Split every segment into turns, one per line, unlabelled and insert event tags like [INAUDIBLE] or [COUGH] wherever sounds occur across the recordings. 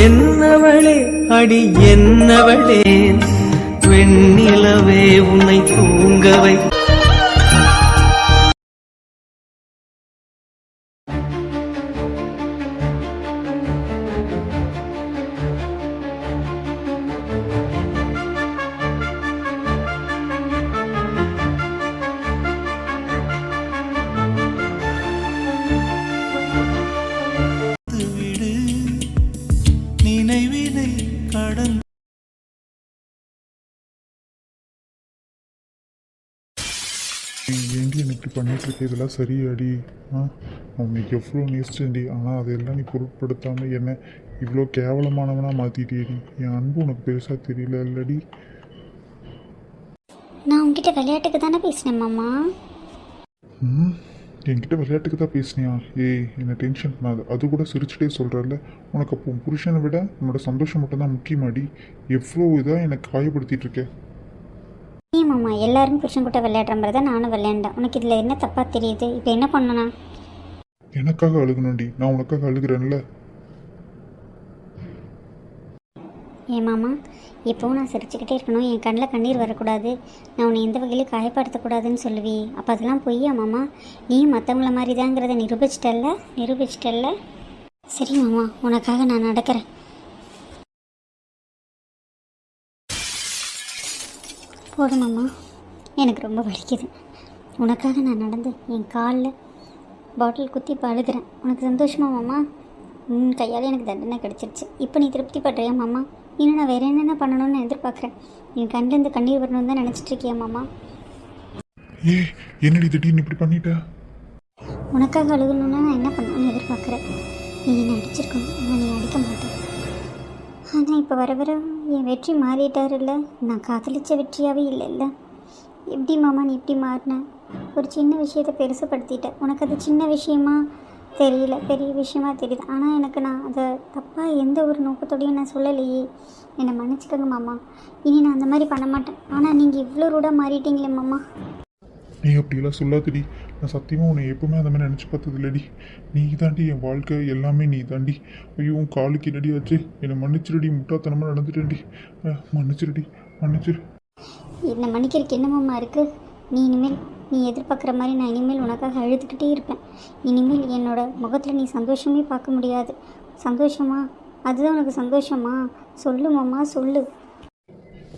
என்னவளே அடி என்னவளே வெண்ணிலவே உன்னை தூங்கவை
ஏண்டி எனக்கு பண்ணிட்டு இருக்க இதெல்லாம் சரியாடி. ஆ? உனக்கு எவ்வளோ நேசிச்சேன்டி ஆனால் அதெல்லாம் நீ பொருட்படுத்தாமல் என்ன இவ்வளோ கேவலமானவனாக மாற்றிட்டேடி என் அன்பு உனக்கு பெருசாக தெரியல இல்லடி.
நான் உங்ககிட்ட விளையாட்டுக்கு தானே பேசினேன் மாமா.
ம்? என்கிட்ட விளையாட்டுக்கு தான் பேசுனியா? ஏய் என்ன டென்ஷன் பண்ணாது. அது கூட சிரிச்சுட்டே சொல்கிறல்ல உனக்கு அப்போ புருஷனை விட உன்னோட சந்தோஷம் மட்டும்தான் முக்கியமாடி. எவ்வளோ இதாக எனக்கு காயப்படுத்திட்டு இருக்க?
ஏன் மாமா எல்லாரும் புருஷன் கூட விளையாடுற மாதிரி தான் நானும் விளையாண்டேன். உனக்கு இதில் என்ன தப்பாக தெரியுது? இப்போ என்ன பண்ணனா?
எனக்காக அழுகணும்டி. நான் உனக்காக அழுகிறேன்ல.
ஏன் மாமா எப்போவும் நான் சிரிச்சுக்கிட்டே இருக்கணும். என் கண்ணில் கண்ணீர் வரக்கூடாது. நான் உன்னை எந்த வகையிலும் காயப்படுத்தக்கூடாதுன்னு சொல்லுவி அப்போ அதெல்லாம் பொய்யா மாமா? நீ மற்றவங்கள மாதிரி தாங்கிறத நிரூபிச்சிட்டல்ல? நிரூபிச்சிட்டல்ல? சரி மாமா உனக்காக நான் நடக்கிறேன். போதும் மாமா எனக்கு ரொம்ப வலிக்குது. உனக்காக நான் நடந்து என் காலில் பாட்டில் குத்தி இப்போ அழுகிறேன் உனக்கு சந்தோஷமா மாமா? உன் கையால் எனக்கு தண்டனை கிடச்சிருச்சு. இப்போ நீ திருப்தி படுறியா மாமா? இன்னும் நான் வேறு என்னென்ன பண்ணணும்னு எதிர்பார்க்குறேன்? என் கண்ணிலேருந்து கண்ணீர் வரணும்னு தான் நினச்சிட்டு இருக்கியா மாமா?
ஏ என்னடி திடீர்னு இப்படி பண்ணிட்ட?
உனக்காக அழுகணும்னா நான் என்ன பண்ணணும்னு எதிர்பார்க்குறேன்? நீ என்னை அடிச்சிருக்கணும். ஆனால் இப்போ வர வர என் வெற்றி மாறிட்டார் இல்லை நான் காதலிச்ச வெற்றியாகவே இல்லைல்ல. எப்படி மாமா நீ இப்படி மாறினேன் ஒரு சின்ன விஷயத்தை பெருசுப்படுத்திட்டேன் உனக்கு அது சின்ன விஷயமா தெரியல. பெரிய விஷயமா தெரியுது. ஆனால் எனக்கு நான் அதை தப்பாக எந்த ஒரு நோக்கத்தோடையும் நான் சொல்லலையே. என்னை மன்னிச்சுக்கோங்க மாமா. இனி நான் அந்த மாதிரி பண்ண மாட்டேன். ஆனால் நீங்கள் இவ்வளோ ரூடாக மாறிட்டீங்களே மாமா.
நீ அப்படியெல்லாம் சொல்லாதடி. நான் சத்தியமாக உன்னை எப்பவுமே அந்த மாதிரி நினச்சி பார்த்தது இல்லடி நீ தாண்டி என் வாழ்க்கை எல்லாமே நீ தாண்டி ஐயோ உன் காலுக்கு என்னடி ஆச்சு? என்னை மன்னிச்சிருடி முட்டாத்தனமாக நடந்துட்டேன்டி. மன்னிச்சிருடி மன்னிச்சிரு
என்னை மன்னிக்கிறதுக்கு என்னமாம்மா இருக்குது நீ இனிமேல் நீ எதிர்பார்க்குற மாதிரி நான் இனிமேல் உனக்காக அழுதுகிட்டே இருப்பேன். இனிமேல் என்னோட முகத்தில் நீ சந்தோஷமே பார்க்க முடியாது. சந்தோஷமா? அதுதான் உனக்கு சந்தோஷமா? சொல்லு மாமா சொல்லு.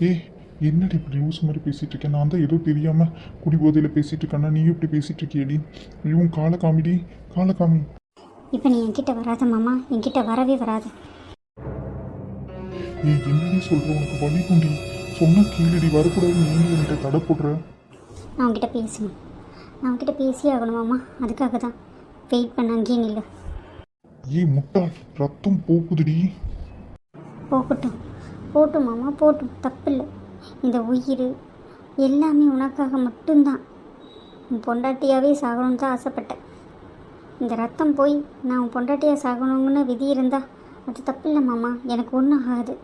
ஏய் என்னடி இப்படி லூஸ் மாதிரி பேசிட்டு இருக்கேன்? நான் தான் ஏதோ தெரியாம குடி போதையில் பேசிட்டு இருக்கேன்னா நீயும் இப்படி பேசிட்டு இருக்கியடி. உன் காலை காமிடி. காலை காமி.
இப்போ நீ என்கிட்ட வராத மாமா. என்கிட்ட வரவே வராத.
ஏய் என்னடி சொல்ற? உனக்கு வலி குண்டி. சொன்னா கீழடி வரக்கூடாதுன்னு நீ என்கிட்ட தடை போடுற?
நான் உன்கிட்ட பேசணும். நான் உன்கிட்ட பேசியே ஆகணும் மாமா. அதுக்காக தான் வெயிட் பண்ண அங்கேயே நில்லு.
ஏய் முட்டாள் ரத்தம் போகுதுடி.
போகட்டும். போட்டும் மாமா போட்டும் தப்பில்லை. இந்த உயிர் எல்லாமே உனக்காக மட்டும்தான். உன் பொண்டாட்டியாகவே சாகணும்னு தான் ஆசைப்பட்டேன். இந்த ரத்தம் போய் நான் உன் பொண்டாட்டியாக சாகணுங்கன்னு விதி இருந்தா அது தப்பில்லை மாமா எனக்கு ஒன்றும் ஆகாது.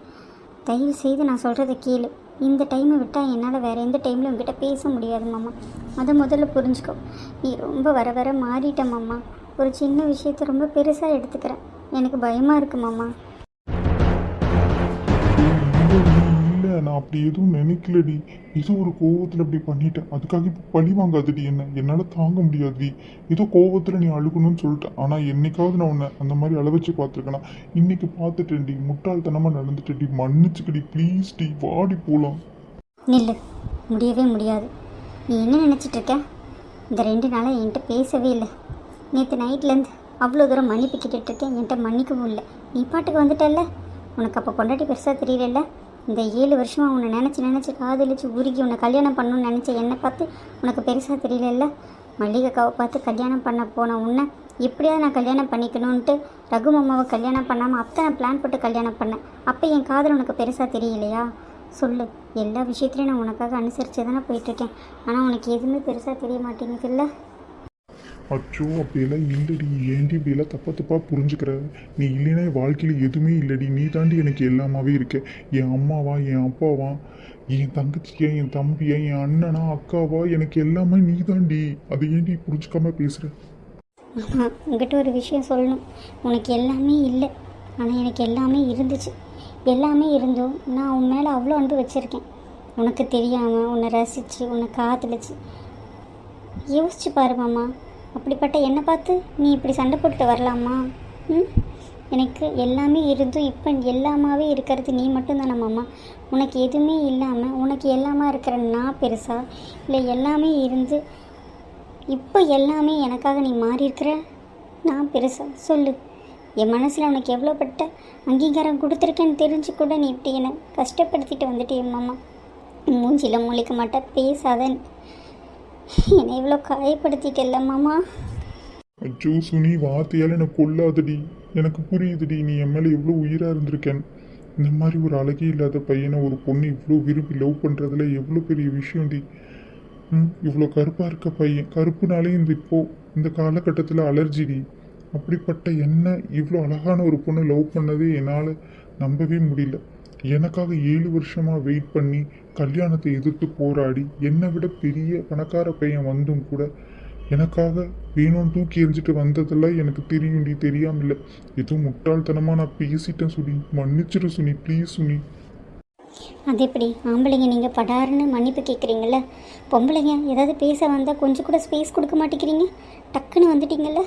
தயவு செய்து நான் சொல்கிறத கேளு. இந்த டைமை விட்டால் என்னால் வேறு எந்த டைம்லையும் உங்ககிட்ட பேச முடியாது மாமா. அதை முதல்ல புரிஞ்சுக்கோ. நீ ரொம்ப வர வர மாறிட்ட மாமா. ஒரு சின்ன விஷயத்த ரொம்ப பெருசாக எடுத்துக்கிறேன் எனக்கு பயமாக இருக்கு மாமா.
நான் அப்படி எதுவும் நினைக்கலடி. ஏதோ ஒரு கோவத்தில் அப்படி பண்ணிட்டேன். அதுக்காக இப்போ பழி வாங்காதடி என்ன. என்னால் தாங்க முடியாதுடி. ஏதோ கோவத்தில் நீ அழுகணும்னு சொல்லிட்டேன் ஆனால் என்னைக்காவது நான் உன்னை அந்த மாதிரி அள வச்சு பார்த்துருக்கேனா இன்னைக்கு பார்த்துட்டேன்டி. முட்டாள்தனமாக நடந்துட்டேன்டி. மன்னிச்சுக்கடி ப்ளீஸ் டி வாடி போகலாம்
நில்லு. முடியவே முடியாது. நீ என்ன நினச்சிட்டு இருக்க இந்த ரெண்டு நாளாக என்கிட்ட பேசவே இல்லை. நேற்று நைட்லேருந்து அவ்வளோ தூரம் மன்னிப்பு கேட்டுட்டு இருக்கேன் என்கிட்ட மன்னிக்கவும் இல்லை. நீ பாட்டுக்கு வந்துட்டல்ல? உனக்கு அப்போ கொண்டாட்டி பெருசாக தெரியலல்ல? இந்த ஏழு வருஷமாக உன்னை நினச்சி நினச்சி காதலிச்சு உருகி உன்னை கல்யாணம் பண்ணணும்னு நினச்ச என்னை பார்த்து உனக்கு பெருசாக தெரியலல்ல? மல்லிகைக்காவை பார்த்து கல்யாணம் பண்ண போன உன்னை எப்படியாவது நான் கல்யாணம் பண்ணிக்கணுன்ட்டு ரகு மாமாவை கல்யாணம் பண்ணாமல் அப்போ நான் பிளான் போட்டு கல்யாணம் பண்ணேன். அப்போ என் காதல் உனக்கு பெருசாக தெரியலையா? சொல்லு. எல்லா விஷயத்துலையும் நான் உனக்காக அனுசரித்து தானே போயிட்டுருக்கேன் ஆனால் உனக்கு எதுவுமே பெருசாக தெரிய மாட்டேங்குதுல்ல?
அச்சோ அப்படியெல்லாம் இல்லடி. ஏண்டி இப்படியெல்லாம் தப்பா தப்பாக புரிஞ்சுக்கிற? நீ இல்லைன்னா என் வாழ்க்கையில் எதுவுமே இல்லடி. நீ தாண்டி எனக்கு எல்லாமாவே இருக்க. என் அம்மாவா என் அப்பாவா என் தங்கச்சியா என் தம்பியா என் அண்ணனா அக்காவா எனக்கு எல்லாமே நீ தாண்டி. அதை ஏண்டி புரிஞ்சுக்காம பேசுகிற
ஆமாம் உங்ககிட்ட ஒரு விஷயம் சொல்லணும். உனக்கு எல்லாமே இல்லை. ஆனால் எனக்கு எல்லாமே இருந்துச்சு. எல்லாமே இருந்தும் நான் உன் மேலே அவ்வளோ அன்பு வச்சுருக்கேன். உனக்கு தெரியாமல் உன்னை ரசித்து உன்னை காதலிச்சு. யோசிச்சு பாரு மாமா. அப்படிப்பட்ட என்னை பார்த்து நீ இப்படி சண்டை போட்டுட்டு வரலாமா? ம்? எனக்கு எல்லாமே இருந்தும் இப்போ எல்லாமாவே இருக்கிறது நீ மட்டும்தானே மாமா. உனக்கு எதுவுமே இல்லாமல் உனக்கு எல்லாமா இருக்கிற நான் பெருசா? இல்லை எல்லாமே இருந்து இப்போ எல்லாமே எனக்காக நீ மாறி இருக்கிற நான் பெருசா? சொல்லு. என் மனசில் உனக்கு எவ்வளோப்பட்ட அங்கீகாரம் கொடுத்துருக்கேன்னு தெரிஞ்சு கூட நீ இப்படி என்னை கஷ்டப்படுத்திட்டு வந்துட்டேன் மாமா. மூஞ்சியில் முழிக்க மாட்டேன் பேசாத என்னை இவ்வளோ காயப்படுத்திட்டல்ல மாமா?
அச்சோ சுனி வார்த்தையால் என்னை கொல்லாதடி. எனக்கு புரியுதுடி நீ என் மேலே எவ்வளோ உயிராக இருந்திருக்கேன். இந்த மாதிரி ஒரு அழகே இல்லாத பையனை ஒரு பொண்ணு இவ்வளோ விரும்பி லவ் பண்ணுறதுல எவ்வளோ பெரிய விஷயம்டி. ம் இவ்வளோ கருப்பாக இருக்க பையன். கருப்புனாலே இந்த இப்போது இந்த காலகட்டத்தில் அலர்ஜிடி. அப்படிப்பட்ட என்ன இவ்வளோ அழகான ஒரு பொண்ணை லவ் பண்ணதே என்னால் நம்பவே முடியல. எனக்காக ஏழு வருஷமாக வெயிட் பண்ணி கல்யாணத்தை எதிர்த்து போராடி என்னை விட பெரிய பணக்கார பையன் வந்தும் கூட எனக்காக வேணும்னு தூக்கி எரிஞ்சிட்டு வந்ததெல்லாம் எனக்கு தெரியும்டி தெரியாமல் இல்லை ஏதோ முட்டாள்தனமாக நான் பேசிட்டேன் சுனி. மன்னிச்சிரு சுனி ப்ளீஸ் சுனி.
அது எப்படி? ஆம்பளைங்க நீங்கள் படாருன்னு மன்னிப்பு கேட்குறீங்கள பொம்பளைங்க ஏதாவது பேச வந்தால் கொஞ்சம் கூட ஸ்பேஸ் கொடுக்க மாட்டேங்கிறீங்க? டக்குன்னு வந்துட்டீங்கல்ல?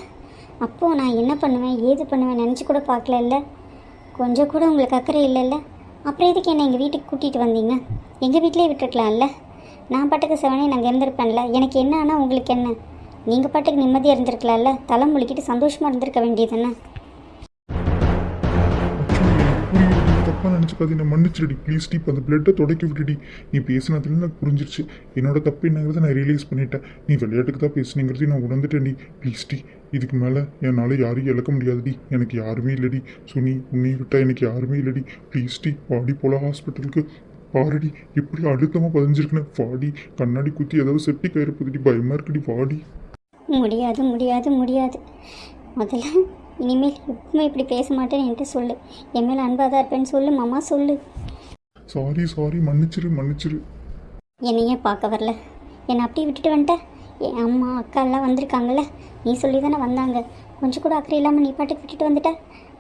அப்போது நான் என்ன பண்ணுவேன்? ஏது பண்ணுவேன்? நினச்சி கூட பார்க்கல கொஞ்சம் கூட உங்களுக்கு அக்கறை இல்லைல்ல? அப்புறம் எதுக்கு என்னை எங்கள் வீட்டுக்கு கூட்டிகிட்டு வந்தீங்க? எங்கள் வீட்டிலே விட்டுருக்கலாம்ல. நான் பாட்டுக்கு செவனே நாங்கள் இருந்திருப்பேன்ல. எனக்கு என்ன ஆனால் உங்களுக்கு என்ன? நீங்கள் பாட்டுக்கு நிம்மதியாக இருந்திருக்கலாம்ல. தலை முழுக்கிட்டு சந்தோஷமாக இருந்திருக்க வேண்டியதுன்னு
தப்பாக நினச்சிக்காது என்ன மன்னிச்சிடி ப்ளீஸ் டி அந்த பிளட்டை தொடக்கி விட்டுடி. நீ பேசினதுலேருந்து எனக்கு புரிஞ்சிருச்சு. என்னோட தப்பு என்னங்கிறத நான் ரியலைஸ் பண்ணிட்டேன். நீ விளையாட்டுக்கு தான் பேசுனீங்கிறதையும் நான் உணர்ந்துட்டேன்டி ப்ளீஸ் டி இதுக்கு மேலே என்னால் யாரையும் இழக்க முடியாதுடி எனக்கு யாருமே இல்லைடி சுனி உன்னை விட்டா எனக்கு யாருமே இல்லைடி ப்ளீஸ் டி வாடி போல ஹாஸ்பிட்டலுக்கு பாருடி எப்படி அழுத்தமாக பதிஞ்சிருக்குன்னு வாடி. கண்ணாடி குத்தி ஏதாவது செப்டி கயிறு புதுடி பயமாக இருக்குடி வாடி.
முடியாது முடியாது முடியாது. முதல்ல இனிமேல் எப்பவுமே இப்படி பேச மாட்டேன்னு என்கிட்ட சொல்லு. என் மேலே அன்பாக தான் இருப்பேன்னு சொல்லு மாமா சொல்லு.
சாரி சாரி மன்னிச்சிரு மன்னிச்சிரு.
என்னை ஏன் பார்க்க வரல. என்னை அப்படியே விட்டுட்டு வந்துட்ட. என் அம்மா அக்கா எல்லாம் வந்திருக்காங்கல்ல. நீ சொல்லி தானே வந்தாங்க. கொஞ்சம் கூட அக்கறை இல்லாமல் நீ பாட்டுக்கு விட்டுட்டு வந்துட்ட.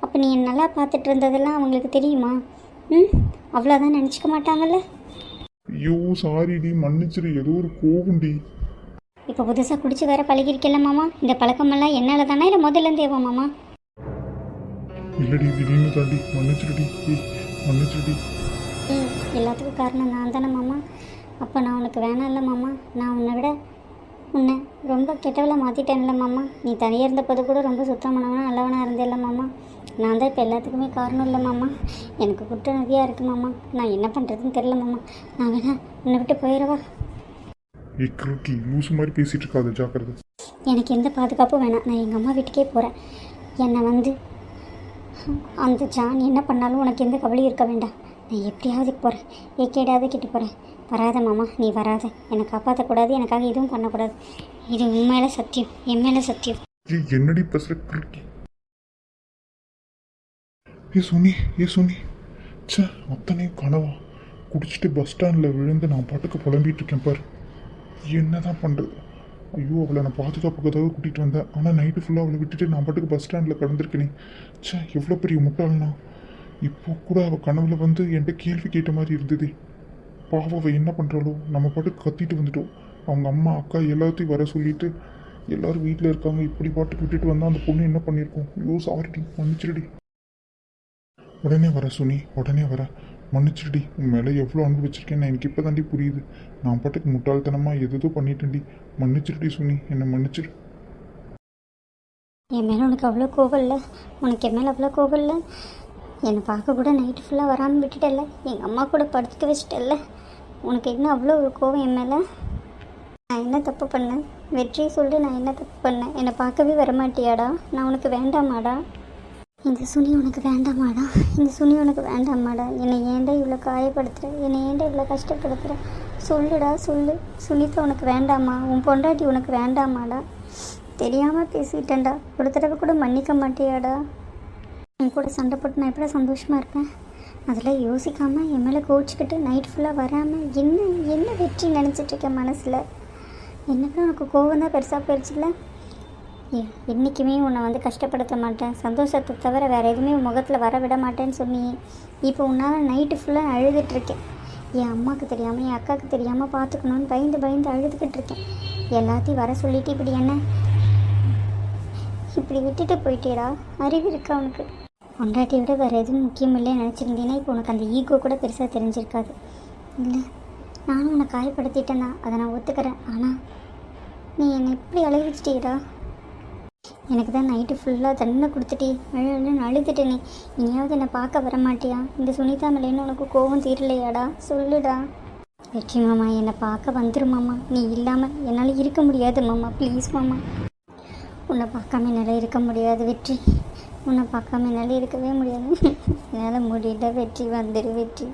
அப்போ நீ என்னை நல்லா பார்த்துட்டு இருந்ததெல்லாம் அவங்களுக்கு தெரியுமா? ம்? அவ்வளோதான் நினச்சிக்க மாட்டாங்கல்ல?
ஐயோ சாரிடி மன்னிச்சிரு. ஏதோ ஒரு கோவம்டி
இப்போ புதுசாக குடிச்சு வேற பழகிருக்கல மாமா? இந்த பழக்கமெல்லாம் என்னால் தானே இல்லை முதல்லேருந்தேவா மாமா?
இல்லடி திடீர்னு தாண்டி. மன்னிச்சிருடி ஏய் மன்னிச்சிருடி
ம் எல்லாத்துக்கும் காரணம் நான் தானே மாமா. அப்போ நான் உனக்கு வேணாம்ல மாமா. நான் உன்னை விட உன்னை ரொம்ப கெட்டவளை மாற்றிட்டேன்ல மாமா. நீ தனியாக இருந்தபோது கூட ரொம்ப சுத்தமானவனா நல்லவனாக இருந்தேல்ல மாமா. நான் தான் இப்போ எல்லாத்துக்குமே காரணம் இல்லை மாமா. எனக்கு குற்ற நதியாக இருக்கு மாமா. நான் என்ன பண்ணுறதுன்னு தெரில மாமா. நான் வேணா உன்னை விட்டு போயிடவா
ஏய் கிறுக்கி லூசு மாதிரி பேசிட்டு இருக்காத ஜாக்கிரதை.
எனக்கு எந்த பாதுகாப்பும் வேணாம். நான் எங்கள் அம்மா வீட்டுக்கே போகிறேன் என்னை வந்து அந்த ஜான் என்ன பண்ணாலும் உனக்கு எந்த கவலையும் இருக்க வேண்டாம். நான் எப்படியாவது போகிறேன் ஏக்கேடாவது கிட்ட போகிறேன் வராத மாமா நீ வராத. என்னை காப்பாற்றக்கூடாது எனக்காக எதுவும் பண்ணக்கூடாது. இது உன் மேலே சத்தியம் என் மேலே சத்தியம்.
என்னடி பேசுற ஏ சுனி ஏ சுனி. சே அத்தனையும் கனவா? குடிச்சிட்டு பஸ் ஸ்டாண்டில் விழுந்து நான் பாட்டுக்கு புலம்பிகிட்டு இருக்கேன் பாரு. என்னதான் பண்ணுறது ஐயோ அவளை நான் பாதுகாப்புக்காக கூட்டிகிட்டு வந்தேன். ஆனால் நைட்டு ஃபுல்லாக அவளை விட்டுட்டு நான் பாட்டுக்கு பஸ் ஸ்டாண்டில் கடந்திருக்கேனே. ச்சே எவ்வளோ பெரிய முட்டாள்னா. இப்போ கூட அவள் கனவுல வந்து என்கிட்ட கேள்வி கேட்ட மாதிரி இருந்தது. பாவம் அவள் என்ன பண்ணுறாளோ நம்ம பாட்டுக்கு கத்திட்டு வந்துட்டோம். அவங்க அம்மா அக்கா எல்லாத்தையும் வர சொல்லிட்டு எல்லாரும் வீட்டில் இருக்காங்க. இப்படி பாட்டுக்கு விட்டுட்டு வந்தால் அந்த பொண்ணு என்ன பண்ணியிருக்கோம்? ஐயோ சாரிடி மன்னிச்சிருடி. உடனே வர சுனி உடனே வர. மன்னிச்சிருடி உன் மேலே எவ்வளோ அன்பு வச்சிருக்கேன்னு எனக்கு இப்போ தாண்டி புரியுது. நான் பாட்டுக்கு முட்டாள்தனமாக எதுதோ பண்ணிட்டேன்டி. மன்னிச்சிருடி சுனி. என்னை மன்னிச்சிரு.
என் மேலே உனக்கு அவ்வளோ கோவம் இல்லை? உனக்கு என் மேலே அவ்வளோ கோவம் இல்லை? என்னை பார்க்க கூட நைட்டு ஃபுல்லாக வராமல் விட்டுட்டல எங்கள் அம்மா கூட படுத்துக்க வச்சுட்டல உனக்கு என்ன அவ்வளோ ஒரு கோவம் என் மேலே? நான் என்ன தப்பு பண்ணேன்? வெற்றி சொல்லி நான் என்ன தப்பு பண்ணேன்? என்னை பார்க்கவே வரமாட்டியாடா? நான் உனக்கு வேண்டாமாடா? இந்த சுனி உனக்கு வேண்டாமாடா. இந்த சுனி உனக்கு வேண்டாமாடா. என்னை ஏன்டா இவ்வளோ காயப்படுத்துகிற என்னை ஏன்டா இவ்வளோ கஷ்டப்படுத்துகிற சொல்லுடா சொல்லு. சுனிதா உனக்கு வேண்டாமா? உன் பொண்டாட்டி உனக்கு வேண்டாமாடா? தெரியாமல் பேசிட்டேன்டா. ஒரு தடவை கூட மன்னிக்க மாட்டியாடா. உன் கூட சண்டை போட்டு நான் எப்படி சந்தோஷமாக இருப்பேன்? அதெல்லாம் யோசிக்காமல் என் மேலே கோச்சிக்கிட்டு நைட் ஃபுல்லாக வராமல் என்ன என்ன வெற்றி நினச்சிட்ருக்கேன் மனசில்? என்னக்கா உனக்கு கோவம் தான் பெருசாக போயிடுச்சுல்ல? என்றைக்குமே உன்னை வந்து கஷ்டப்படுத்த மாட்டேன். சந்தோஷத்தை தவிர வேறு எதுவுமே முகத்தில் வர விட மாட்டேன்னு சொன்னியே இப்போ உன்னால் நைட்டு ஃபுல்லாக அழுதுகிட்ருக்கேன் என் அம்மாவுக்கு தெரியாமல் என் அக்காவுக்கு தெரியாமல் பார்த்துக்கணுன்னு பயந்து பயந்து அழுதுகிட்டு இருக்கேன். எல்லாத்தையும் வர சொல்லிட்டு இப்படி என்ன? இப்படி விட்டுட்டு போயிட்டேடா. அறிவு இருக்கா உனக்கு? பொண்டாட்டி விட வேறு எதுவும் முக்கியம் இல்லைன்னு நினச்சிருந்தீங்கன்னா இப்போ உனக்கு அந்த ஈகோ கூட பெருசாக தெரிஞ்சிருக்காது. இல்லை நானும் உன்னை காயப்படுத்திட்டேன் தான் அதை நான் ஒத்துக்கிறேன். ஆனால் நீ என்னை இப்படி அழுகிச்சிட்டீடா எனக்கு தான் நைட்டு ஃபுல்லாக தண்டனை கொடுத்துட்டே அழுன்னு அழுதுட்டு நீ இனியாவது என்னை பார்க்க வர மாட்டியா? இந்த சுனிதா மேலேன்னு உனக்கு கோவம் தீரலையாடா? சொல்லுடா. வெற்றி மாமா என்னை பார்க்க வந்துரு மாமா. நீ இல்லாமல் என்னால் இருக்க முடியாது மாமா. ப்ளீஸ் மாமா. உன்னை பார்க்காம என்னால் இருக்க முடியாது வெற்றி. உன்னை பார்க்காம என்னால் இருக்கவே முடியாது. [LAUGHS] என்னால் முடியல வெற்றி வந்துடு வெற்றி.